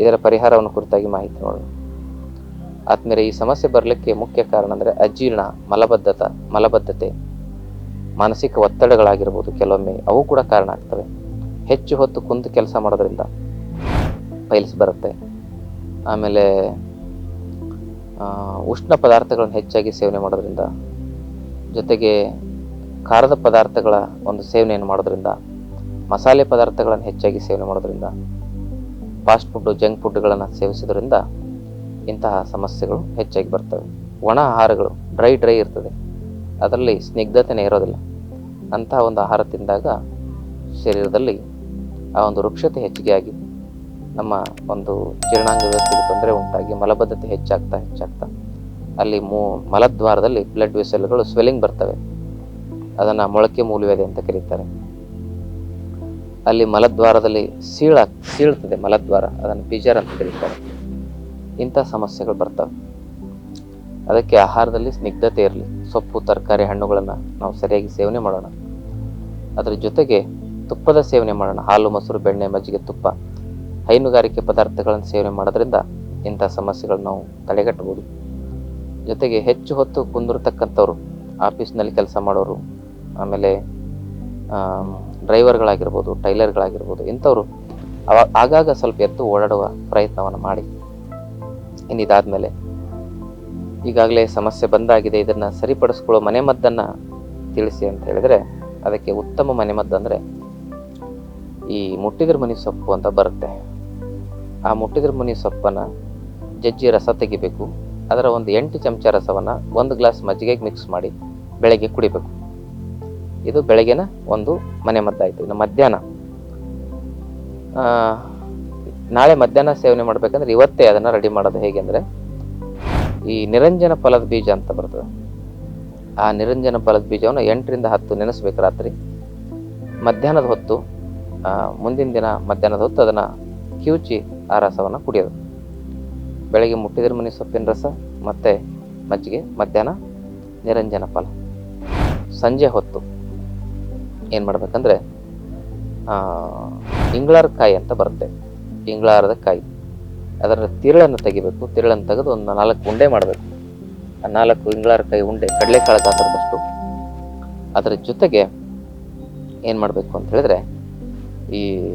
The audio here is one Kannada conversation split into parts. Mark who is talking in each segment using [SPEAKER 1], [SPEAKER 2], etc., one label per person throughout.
[SPEAKER 1] ಇದರ ಪರಿಹಾರವನ್ನು ಕುರಿತಾಗಿ ಮಾಹಿತಿ ನೋಡೋಣ. ಆದ್ಮೇಲೆ ಈ ಸಮಸ್ಯೆ ಬರಲಿಕ್ಕೆ ಮುಖ್ಯ ಕಾರಣ ಅಂದರೆ ಅಜೀರ್ಣ, ಮಲಬದ್ಧತ, ಮಲಬದ್ಧತೆ, ಮಾನಸಿಕ ಒತ್ತಡಗಳಾಗಿರ್ಬೋದು ಕೆಲವೊಮ್ಮೆ, ಅವು ಕೂಡ ಕಾರಣ ಆಗ್ತವೆ. ಹೆಚ್ಚು ಹೊತ್ತು ಕುಂತು ಕೆಲಸ ಮಾಡೋದ್ರಿಂದ ಪೈಲ್ಸ್ ಬರುತ್ತೆ. ಆಮೇಲೆ ಉಷ್ಣ ಪದಾರ್ಥಗಳನ್ನು ಹೆಚ್ಚಾಗಿ ಸೇವನೆ ಮಾಡೋದ್ರಿಂದ, ಜೊತೆಗೆ ಖಾರದ ಪದಾರ್ಥಗಳ ಒಂದು ಸೇವನೆಯನ್ನು ಮಾಡೋದ್ರಿಂದ, ಮಸಾಲೆ ಪದಾರ್ಥಗಳನ್ನು ಹೆಚ್ಚಾಗಿ ಸೇವನೆ ಮಾಡೋದ್ರಿಂದ ಫಾಸ್ಟ್ ಫುಡ್ ಜಂಕ್ ಫುಡ್ಗಳನ್ನು ಸೇವಿಸೋದ್ರಿಂದ ಇಂತಹ ಸಮಸ್ಯೆಗಳು ಹೆಚ್ಚಾಗಿ ಬರ್ತವೆ. ಒಣ ಆಹಾರಗಳು ಡ್ರೈ ಡ್ರೈ ಇರ್ತದೆ. ಅದರಲ್ಲಿ ಸ್ನಿಗ್ಧತೆನೇ ಇರೋದಿಲ್ಲ. ಅಂತಹ ಒಂದು ಆಹಾರ ತಿಂದಾಗ ಶರೀರದಲ್ಲಿ ಆ ಒಂದು ವೃಕ್ಷತೆ ಹೆಚ್ಚಿಗೆ ಆಗಿ ನಮ್ಮ ಒಂದು ಜೀರ್ಣಾಂಗ ವ್ಯವಸ್ಥೆಗೆ ತೊಂದರೆ ಉಂಟಾಗಿ, ಮಲಬದ್ಧತೆ ಹೆಚ್ಚಾಗ್ತಾ ಹೆಚ್ಚಾಗ್ತಾ, ಅಲ್ಲಿ ಮೂ, ಮಲದ್ವಾರದಲ್ಲಿ ಬ್ಲಡ್ ವೆಸಲ್ಗಳು ಸ್ವೆಲ್ಲಿಂಗ್ ಬರ್ತವೆ. ಅದನ್ನು ಮೊಳಕೆ ಮೂಲವೇದೆ ಅಂತ ಕರೀತಾರೆ. ಅಲ್ಲಿ ಮಲದ್ವಾರದಲ್ಲಿ ಸೀಳ ಸೀಳ್ತದೆ ಮಲದ್ವಾರ ಅದನ್ನು ಪಿಜರ್ ಅಂತ ಕರೀತಾರೆ. ಇಂಥ ಸಮಸ್ಯೆಗಳು ಬರ್ತವೆ. ಅದಕ್ಕೆ ಆಹಾರದಲ್ಲಿ ಸ್ನಿಗ್ಧತೆ ಇರಲಿ. ಸೊಪ್ಪು ತರಕಾರಿ ಹಣ್ಣುಗಳನ್ನು ನಾವು ಸರಿಯಾಗಿ ಸೇವನೆ ಮಾಡೋಣ. ಅದರ ಜೊತೆಗೆ ತುಪ್ಪದ ಸೇವನೆ ಮಾಡೋಣ. ಹಾಲು ಮೊಸರು ಬೆಣ್ಣೆ ಮಜ್ಜಿಗೆ ತುಪ್ಪ. ಹೈನುಗಾರಿಕೆ ಪದಾರ್ಥಗಳನ್ನು ಸೇವನೆ ಮಾಡೋದ್ರಿಂದ ಇಂಥ ಸಮಸ್ಯೆಗಳನ್ನು ನಾವು ತಡೆಗಟ್ಟಬಹುದು. ಜೊತೆಗೆ ಹೆಚ್ಚು ಹೊತ್ತು ಕುಂದಿರತಕ್ಕಂಥವ್ರು ಆಫೀಸ್ನಲ್ಲಿ ಕೆಲಸ ಮಾಡೋರು ಆಮೇಲೆ ಆಮ್, ಡ್ರೈವರ್ಗಳಾಗಿರ್ಬೋದು, ಟೈಲರ್ಗಳಾಗಿರ್ಬೋದು, ಇಂಥವ್ರು ಅವಾಗ ಆಗಾಗ ಸ್ವಲ್ಪ ಎತ್ತು ಓಡಾಡುವ ಪ್ರಯತ್ನವನ್ನು ಮಾಡಿ. ಇನ್ನು ಇದಾದ್ಮೇಲೆ ಈಗಾಗಲೇ ಸಮಸ್ಯೆ ಬಂದಾಗಿದೆ, ಇದನ್ನು ಸರಿಪಡಿಸ್ಕೊಳ್ಳೋ ಮನೆಮದ್ದನ್ನು ತಿಳಿಸಿ ಅಂತ ಹೇಳಿದ್ರೆ, ಅದಕ್ಕೆ ಉತ್ತಮ ಮನೆಮದ್ದು ಅಂದರೆ ಈ ಮುಟ್ಟಿದ್ರ ಮನಿ ಸೊಪ್ಪು ಅಂತ ಬರುತ್ತೆ. ಆ ಮುಟ್ಟಿದ್ರ ಮನಿ ಸೊಪ್ಪನ್ನು ಜಜ್ಜಿ ರಸ ತೆಗಿಬೇಕು. ಅದರ ಒಂದು ಎಂಟು ಚಮಚ ರಸವನ್ನು ಒಂದು ಗ್ಲಾಸ್ ಮಜ್ಜಿಗೆಗೆ ಮಿಕ್ಸ್ ಮಾಡಿ ಬೆಳಗ್ಗೆ ಕುಡಿಬೇಕು. ಇದು ಬೆಳಗಿನ ಒಂದು ಮನೆ ಮದ್ದಾಯಿತು. ಇನ್ನು ಮಧ್ಯಾಹ್ನ. ನಾಳೆ ಮಧ್ಯಾಹ್ನ ಸೇವನೆ ಮಾಡ್ಬೇಕಂದ್ರೆ ಇವತ್ತೇ ಅದನ್ನು ರೆಡಿ ಮಾಡೋದು ಹೇಗೆ ಅಂದರೆ, ಈ ನಿರಂಜನ ಫಲದ ಬೀಜ ಅಂತ ಬರ್ತದೆ. ಆ ನಿರಂಜನ ಫಲದ ಬೀಜವನ್ನು ಎಂಟರಿಂದ ಹತ್ತು ನೆನೆಸ್ಬೇಕು ರಾತ್ರಿ. ಮಧ್ಯಾಹ್ನದ ಹೊತ್ತು ಮುಂದಿನ ದಿನ ಮಧ್ಯಾಹ್ನದ ಹೊತ್ತು ಅದನ್ನು ಕಿವುಚಿ ಆ ರಸವನ್ನು ಕುಡಿಯೋದು. ಬೆಳಗ್ಗೆ ಮುಟ್ಟಿದ್ರೆ ಮನೆ ಸೊಪ್ಪಿನ ರಸ, ಮತ್ತು ಮಜ್ಜಿಗೆ ಮಧ್ಯಾಹ್ನ ನಿರಂಜನ ಫಲ. ಸಂಜೆ ಹೊತ್ತು. ಏನು ಮಾಡ್ಬೇಕಂದ್ರೆ ಆ, ಇಂಗ್ಲಾರ್ ಕಾಯಿ ಅಂತ ಬರುತ್ತೆ. ಇಂಗ್ಳಾರದ ಕಾಯಿ. ಅದರ ತಿರುಳನ್ನು ತೆಗಿಬೇಕು. ತಿರುಳನ್ನು ತೆಗೆದು ಒಂದು ನಾಲ್ಕು ಉಂಡೆ ಮಾಡಬೇಕು. ಆ ನಾಲ್ಕು ಇಂಗ್ಳಾರ ಕಾಯಿ ಉಂಡೆ ಕಡಲೆಕಾಳು ಗಾತ್ರದಷ್ಟು ಅದರ ಜೊತೆಗೆ ಏನು ಮಾಡಬೇಕು ಅಂತ ಹೇಳಿದ್ರೆ ಈ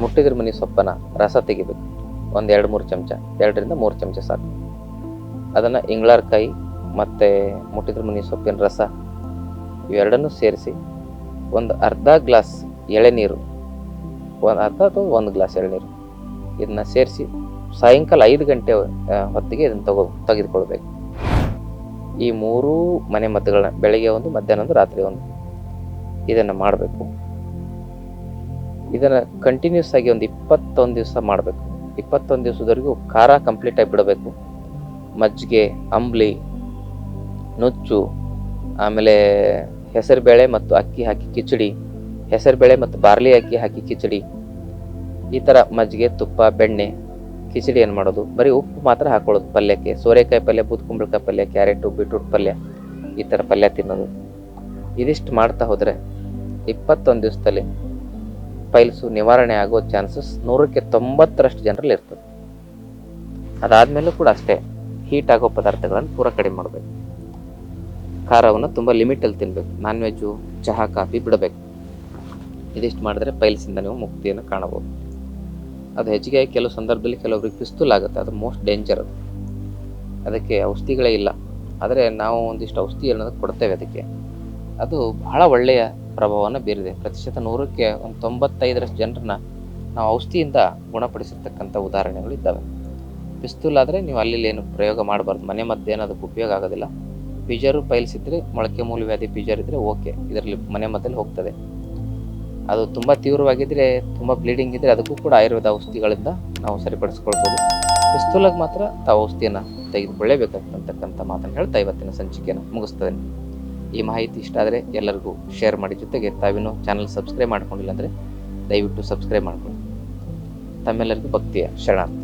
[SPEAKER 1] ಮುಟ್ಟಿದ್ರ ಮನಿ ಸೊಪ್ಪನ ರಸ ತೆಗಿಬೇಕು. ಒಂದು ಎರಡು ಮೂರು ಚಮಚ. ಎರಡರಿಂದ ಮೂರು ಚಮಚ ಸಾಕು. ಅದನ್ನು ಇಂಗ್ಲಾರ್ ಕಾಯಿ ಮತ್ತು ಮುಟ್ಟಿದ್ರ ಮನಿ ಸೊಪ್ಪಿನ ರಸ ಇವೆರಡನ್ನೂ ಸೇರಿಸಿ ಒಂದು ಅರ್ಧ ಗ್ಲಾಸ್ ಎಳೆನೀರು ಒಂದು ಅರ್ಧ ಅಥವಾ ಒಂದು ಗ್ಲಾಸ್ ಎಳೆನೀರು ಇದನ್ನ ಸೇರಿಸಿ ಸಾಯಂಕಾಲ ಐದು ಗಂಟೆ ಹೊತ್ತಿಗೆ ಇದನ್ನು ತಗೋ, ತೆಗೆದುಕೊಳ್ಬೇಕು. ಈ ಮೂರೂ ಮನೆ ಮದ್ದುಗಳನ್ನ ಬೆಳಗ್ಗೆ ಒಂದು, ಮಧ್ಯಾಹ್ನ ಒಂದು, ರಾತ್ರಿ ಒಂದು ಇದನ್ನು ಮಾಡಬೇಕು. ಇದನ್ನು ಕಂಟಿನ್ಯೂಸ್ ಆಗಿ ಒಂದು ಇಪ್ಪತ್ತೊಂದು ದಿವಸ ಮಾಡಬೇಕು. ಇಪ್ಪತ್ತೊಂದು ದಿವಸದವರೆಗೂ ಖಾರ ಕಂಪ್ಲೀಟ್ ಆಗಿ ಬಿಡಬೇಕು. ಮಜ್ಜಿಗೆ, ಅಂಬ್ಲಿ, ನುಚ್ಚು, ಆಮೇಲೆ ಹೆಸರುಬೇಳೆ ಮತ್ತು ಅಕ್ಕಿ ಹಾಕಿ ಕಿಚಡಿ, ಹೆಸರುಬೇಳೆ ಮತ್ತು ಬಾರ್ಲಿ ಅಕ್ಕಿ ಹಾಕಿ ಕಿಚಡಿ. ಈ ಥರ ಮಜ್ಜಿಗೆ, ತುಪ್ಪ, ಬೆಣ್ಣೆ, ಕಿಚಡಿ ಏನು ಮಾಡೋದು? ಬರೀ ಉಪ್ಪು ಮಾತ್ರ ಹಾಕೊಳ್ಳೋದು ಪಲ್ಯಕ್ಕೆ. ಸೋರೆಕಾಯಿ ಪಲ್ಯ ಬೂದ್ಕುಂಬಳಕಾಯಿ ಪಲ್ಯ, ಕ್ಯಾರೆಟು, ಬೀಟ್ರೂಟ್ ಪಲ್ಯ, ಈ ಥರ ಪಲ್ಯ ತಿನ್ನೋದು. ಇದಿಷ್ಟು ಮಾಡ್ತಾ ಹೋದರೆ ಇಪ್ಪತ್ತೊಂದು ದಿವಸದಲ್ಲಿ ಪೈಲ್ಸು ನಿವಾರಣೆ ಆಗೋ ಚಾನ್ಸಸ್ ನೂರಕ್ಕೆ ತೊಂಬತ್ತರಷ್ಟು ಜನರಲ್ಲಿ ಇರ್ತದೆ. ಅದಾದಮೇಲೂ ಕೂಡ ಅಷ್ಟೇ, ಹೀಟ್ ಆಗೋ ಪದಾರ್ಥಗಳನ್ನು ಪೂರ ಕಡಿಮೆ ಮಾಡಬೇಕು. ಖಾರವನ್ನು ತುಂಬ ಲಿಮಿಟಲ್ಲಿ ತಿನ್ನಬೇಕು ನಾನ್ ವೆಜ್ಜು ಚಹಾ, ಕಾಫಿ ಬಿಡಬೇಕು. ಇದಿಷ್ಟು ಮಾಡಿದ್ರೆ ಪೈಲ್ಸಿಂದ ನೀವು ಮುಕ್ತಿಯನ್ನು ಕಾಣಬಹುದು. ಅದು ಹೆಚ್ಚಿಗೆ ಕೆಲವು ಸಂದರ್ಭದಲ್ಲಿ ಕೆಲವೊಬ್ರಿಗೆ ಪಿಸ್ತೂಲ್ ಆಗುತ್ತೆ. ಅದು ಮೋಸ್ಟ್ ಡೇಂಜರ್ ಅದು. ಅದಕ್ಕೆ ಔಷಧಿಗಳೇ ಇಲ್ಲ. ಆದರೆ ನಾವು ಒಂದಿಷ್ಟು ಔಷಧಿ ಅನ್ನೋದು ಕೊಡ್ತೇವೆ ಅದಕ್ಕೆ. ಅದು ಬಹಳ ಒಳ್ಳೆಯ ಪ್ರಭಾವವನ್ನು ಬೀರಿದೆ. ಪ್ರತಿಶತ ನೂರಕ್ಕೆ ಒಂದು ತೊಂಬತ್ತೈದರಷ್ಟು ಜನರನ್ನ ನಾವು ಔಷಧಿಯಿಂದ ಗುಣಪಡಿಸಿರ್ತಕ್ಕಂಥ ಉದಾಹರಣೆಗಳು ಇದ್ದಾವೆ. ಪಿಸ್ತೂಲ್ ಆದರೆ ನೀವು ಅಲ್ಲಿ ಏನು ಪ್ರಯೋಗ ಮಾಡಬಾರ್ದು. ಮನೆ ಮದ್ದೇನು ಅದಕ್ಕೆ ಉಪಯೋಗ ಆಗೋದಿಲ್ಲ. ಪಿಜರು ಪೈಲ್ಸ್ ಇದ್ದರೆ ಮೊಳಕೆ ಮೂಲವ್ಯಾಧಿ ಪಿಜರ್ ಇದ್ದರೆ ಓಕೆ ಇದರಲ್ಲಿ ಮನೆ ಮದ್ದಲ್ಲಿ ಹೋಗ್ತದೆ. ಅದು ತುಂಬ ತೀವ್ರವಾಗಿದ್ದರೆ ತುಂಬ ಬ್ಲೀಡಿಂಗ್ ಇದ್ದರೆ ಅದಕ್ಕೂ ಕೂಡ ಆಯುರ್ವೇದ ಔಷಧಿಗಳಿಂದ ನಾವು ಸರಿಪಡಿಸ್ಕೊಳ್ಬೋದು. ಪಿಸ್ತೂಲಾಗಿ ಮಾತ್ರ ತಾವು ಔಷಧಿಯನ್ನು ತೆಗೆದುಕೊಳ್ಳೇಬೇಕಾಗ್ತಕ್ಕಂಥ ಮಾತನ್ನು ಹೇಳ್ತಾ ಇವತ್ತಿನ ಸಂಚಿಕೆಯನ್ನು ಮುಗಿಸ್ತದೆ ಈ ಮಾಹಿತಿ ಇಷ್ಟ ಆದರೆ ಎಲ್ಲರಿಗೂ ಶೇರ್ ಮಾಡಿ, ಜೊತೆಗೆ ತಾವಿನ್ನೂ ಚಾನಲ್ ಸಬ್ಸ್ಕ್ರೈಬ್ ಮಾಡ್ಕೊಂಡಿಲ್ಲ ಅಂದರೆ ದಯವಿಟ್ಟು ಸಬ್ಸ್ಕ್ರೈಬ್ ಮಾಡ್ಕೊಳ್ಳಿ. ತಮ್ಮೆಲ್ಲರಿಗೂ ಭಕ್ತಿಯ ಶರಣಾರ್ಥಿ.